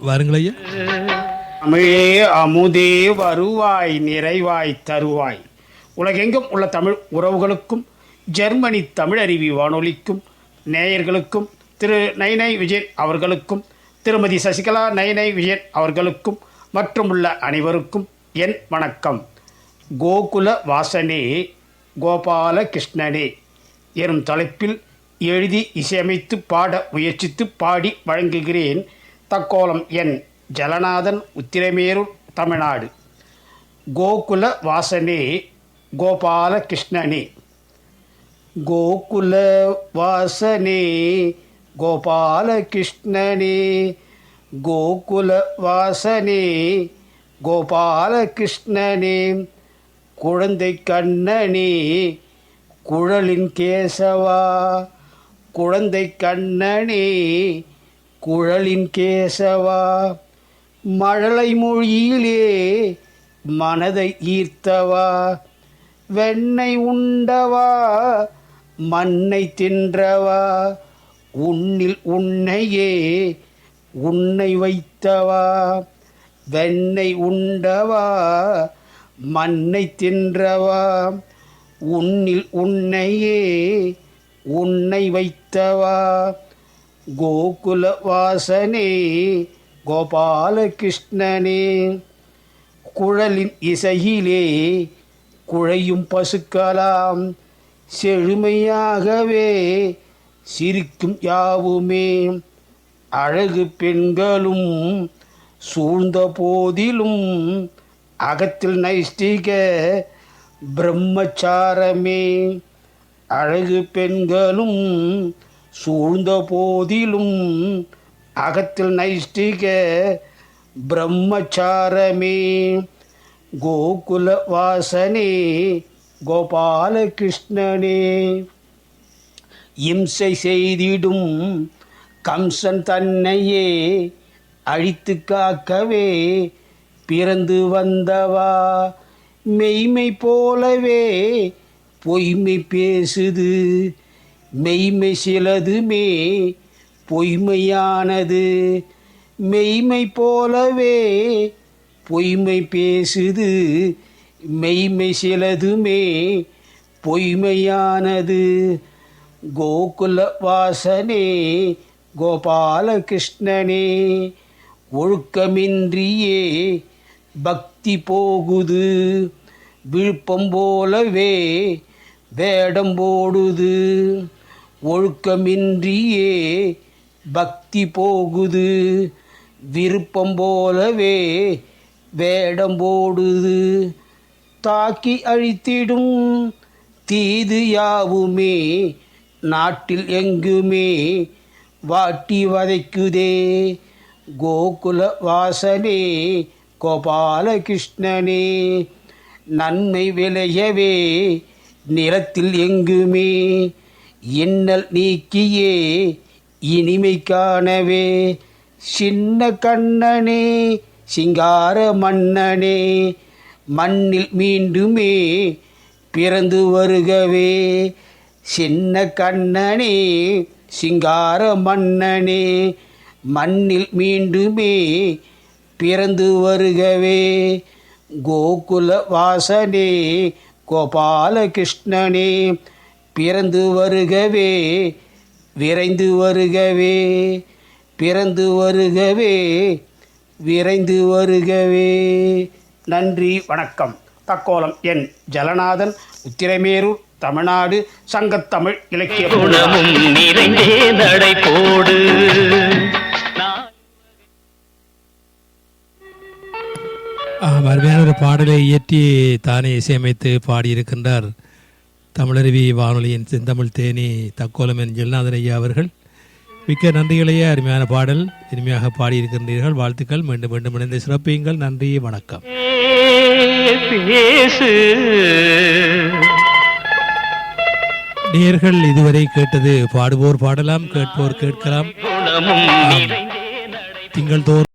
வாருங்கள் தமிழே அமுதே வருவாய் நிறைவாய் தருவாய். உலகெங்கும் உள்ள தமிழ் உறவுகளுக்கும் ஜெர்மனி தமிழருவி வானொலிக்கும் நேயர்களுக்கும் திரு நைனை விஜயன் அவர்களுக்கும் திருமதி சசிகலா நைனை விஜயன் அவர்களுக்கும் மற்றும் உள்ள அனைவருக்கும் என் வணக்கம். கோகுல வாசனே கோபால கிருஷ்ணனே எனும் தலைப்பில் எழுதி இசையமைத்து பாட முயற்சித்து பாடி வழங்குகிறேன் தக்கோலம் என் ஜலநாதன் உத்திரமேரூர் தமிழ்நாடு. கோகுல வாசனே கோபால கிருஷ்ணனே. கோகுல வாசனே கோபால கிருஷ்ணனே. கோகுல வாசனே கோபால கிருஷ்ணனே. குழந்தை கண்ணனே குழலின் கேசவா. குழந்தை கண்ணனே குழலின் கேசவா மழலை மொழியிலே மனதை ஈர்த்தவா வெண்ணை உண்டவா மண்ணை தின்றவா உன்னில் உன்னையே உன்னை வைத்தவா வெண்ணை உண்டவா மண்ணை தின்றவா உன்னில் உன்னையே உன்னை வைத்தவா. கோகுல வாசனே கோபாலகிருஷ்ணனே. குழலின் இசையிலே குழையும் பசுக்களாம் செழுமையாகவே சிரிக்கும் யாவுமே. அழகு பெண்களும் சூழ்ந்த போதிலும் அகத்தில் நைஷ்டிக பிரம்மச்சாரமே. அழகு பெண்களும் சூழ்ந்த போதிலும் அகத்தில் நைஷ்டிக பிரம்மச்சாரமே. கோகுல வாசனே கோபாலகிருஷ்ணனே. இம்சை செய்திடும் கம்சன் தன்னையே அழித்து காக்கவே பிறந்து வந்தவா. மெய்மை போலவே பொய்மை பேசுது. மெய்மை சிலதுமே பொய்மையானது மெய்மை போலவே பொய்மை பேசுது மெய்மை சிலதுமே பொய்மையானது கோகுல வாசனே கோபாலகிருஷ்ணனே. ஒழுக்கமின்றியே பக்தி போகுது விழுப்பம் போலவே வேடம் போடுது. ஒழுக்கமின்றியே பக்தி போகுது. விருப்பம் போலவே வேடம் போடுது. தாக்கி அழித்திடும் தீது யாவுமே நாட்டில் எங்குமே வாட்டி வதைக்குதே. கோகுல வாசனே கோபாலகிருஷ்ணனே நன்மை விளையவே நிலத்தில் எங்குமே இன்னல் நீக்கியே இனிமை காணவே. சின்ன கண்ணனே சிங்கார மன்னனே மண்ணில் மீண்டுமே பிறந்து வருகவே. சின்ன கண்ணனே சிங்கார மன்னனே மண்ணில் மீண்டுமே பிறந்து வருகவே. கோகுல வாசனே கோபாலகிருஷ்ணனே பிறந்து வருகவே விரைந்து வருகவே பிறந்து வருகவே விரைந்து வருகவே. நன்றி வணக்கம். தக்கோலம் என் ஜலநாதன் உத்திரமேரூர் தமிழ்நாடு சங்கத்தமிழ் இலக்கிய குணமும் நிறைந்தே நடை போடு. அருமையான ஒரு பாடலை இயற்றி தானே இசையமைத்து பாடியிருக்கின்றார் தமிழருவி வானொலியின் செந்தமிழ் தேனி தக்கோலம் என் ஜெல்நாதன் ஐயா அவர்கள். மிக்க நன்றிகளையே அருமையான பாடல். இனிமையாக பாடியிருக்கின்றீர்கள். வாழ்த்துக்கள். மீண்டும் மீண்டும் இணைந்து சிறப்பியுங்கள். நன்றி வணக்கம். நேர்கள் இதுவரை கேட்டது பாடுவோர் பாடலாம் கேட்போர் கேட்கலாம். திங்கள் தோறும்